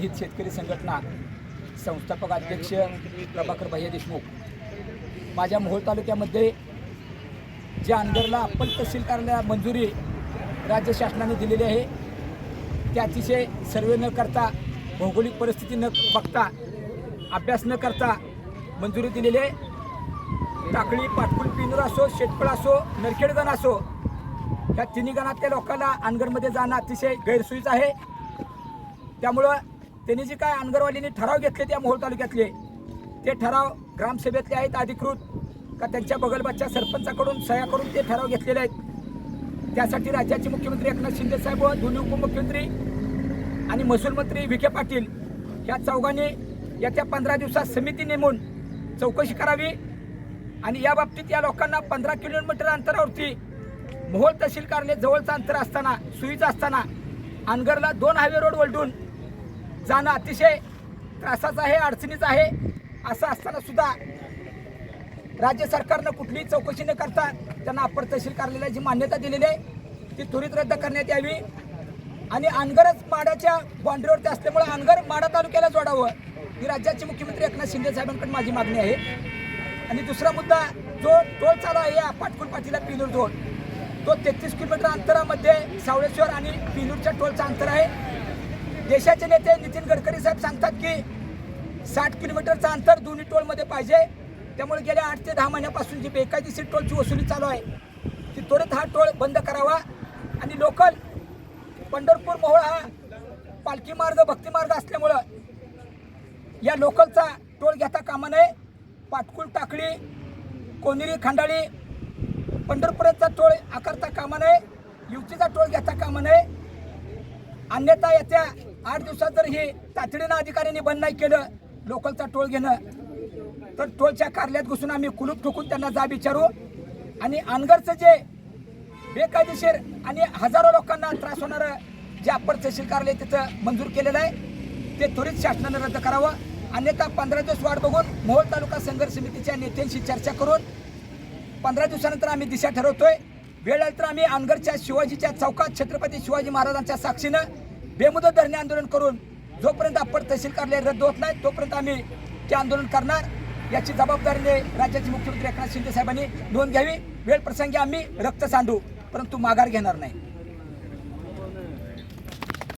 जनहित शेतकरी संघटना संस्थापक अध्यक्ष प्रभाकर भैया देशमुख. माझ्या मोहोळ तालुक्यामध्ये ज्या अंदरला अप्पल तहसील कार्यालयाला मंजुरी राज्य शासनाने दिलेली आहे ते अतिशय सर्वे न करता भौगोलिक परिस्थिती न बघता अभ्यास न करता मंजुरी दिलेली आहे. टाकळी पाटकुल पिनूर असो शेतपळ असो नरखेडगण असो ह्या तिन्ही गणातल्या लोकांना अनगडमध्ये जाणं अतिशय गैरसोयीचं आहे. त्यामुळं त्यांनी जे काय अनगरवालीने ठराव घेतले त्या मोहोळ तालुक्यातले ते ठराव ग्रामसभेतले आहेत अधिकृत का त्यांच्या बगलबाच्या सरपंचाकडून सह्या करून ते ठराव घेतलेले आहेत. त्यासाठी राज्याचे मुख्यमंत्री एकनाथ शिंदे साहेब व दोन्ही उपमुख्यमंत्री आणि महसूल मंत्री विखे पाटील ह्या चौघांनी येत्या पंधरा दिवसात समिती नेमून चौकशी करावी आणि या बाबतीत या लोकांना पंधरा किलोमीटर अंतरावरती मोहोळ तहसील कार्यालय जवळचं अंतर असताना सुईचं असताना अनगरला दोन हायवे रोड वलटून जाणं अतिशय त्रासाचं आहे अडचणीचं आहे असं असताना सुद्धा राज्य सरकारनं कुठलीही चौकशी न करता त्यांना अप्पर तहसील कार्यालयाला जी मान्यता दिलेली आहे ती त्वरित रद्द करण्यात यावी. आणि अनगरच माडाच्या बाँड्रीवरती असल्यामुळे अनगर माडा तालुक्याला जोडावं ही राज्याचे मुख्यमंत्री एकनाथ शिंदे साहेबांकडे माझी मागणी आहे. आणि दुसरा मुद्दा जो टोल चालू आहे या पाटकुल पाटीला पिनूर टोल तो तेहतीस किलोमीटर अंतरामध्ये सावळेश्वर आणि पिनूरच्या टोलचं अंतर आहे. देशाचे नेते नितीन गडकरी साहेब सांगतात की साठ किलोमीटरचं अंतर दोन्ही टोलमध्ये पाहिजे. त्यामुळे गेल्या आठ ते दहा महिन्यापासून जी बेकायदेशीर टोलची वसुली चालू आहे ती त्वरित हा टोल बंद करावा. आणि लोकल पंढरपूर मोहोळ हा पालखी मार्ग भक्तिमार्ग असल्यामुळं या लोकलचा टोल घेता कामा नये. पाटकुल टाकळी कोनेरी खंडाळी पंढरपुराचा टोल आकारता कामा नये. युवतीचा टोल घेता कामा नये. अन्यथा येत्या आठ दिवसात जर हे तातडीनं अधिकाऱ्यांनी बंद नाही केलं लोकलचा टोल घेणं तर टोलच्या कार्यालयात घुसून आम्ही कुलूप ठोकून त्यांना जाब विचारू. आणि अनगरचं जे बेकायदेशीर आणि हजारो लोकांना त्रास होणारं जे अप्पर तहसील कार्यालय तिथं मंजूर केलेलं आहे ते त्वरित शासनानं रद्द करावं. अन्यथा पंधरा दिवस वाट बघून मोहोळ तालुका संघर्ष समितीच्या नेत्यांशी चर्चा करून पंधरा दिवसानंतर आम्ही दिशा ठरवतोय. वेळ आली तर आम्ही अनगरच्या शिवाजीच्या चौकात छत्रपती शिवाजी महाराजांच्या साक्षीनं बेमुदत धरणे आंदोलन करून जोपर्यंत आपण तहसील कार्यालय रद्द होत नाही तोपर्यंत आम्ही ते आंदोलन करणार. याची जबाबदारीने राज्याचे मुख्यमंत्री एकनाथ शिंदे साहेबांनी नोंद घ्यावी. वेळ प्रसंगी आम्ही रक्त सांडू परंतु माघार घेणार नाही.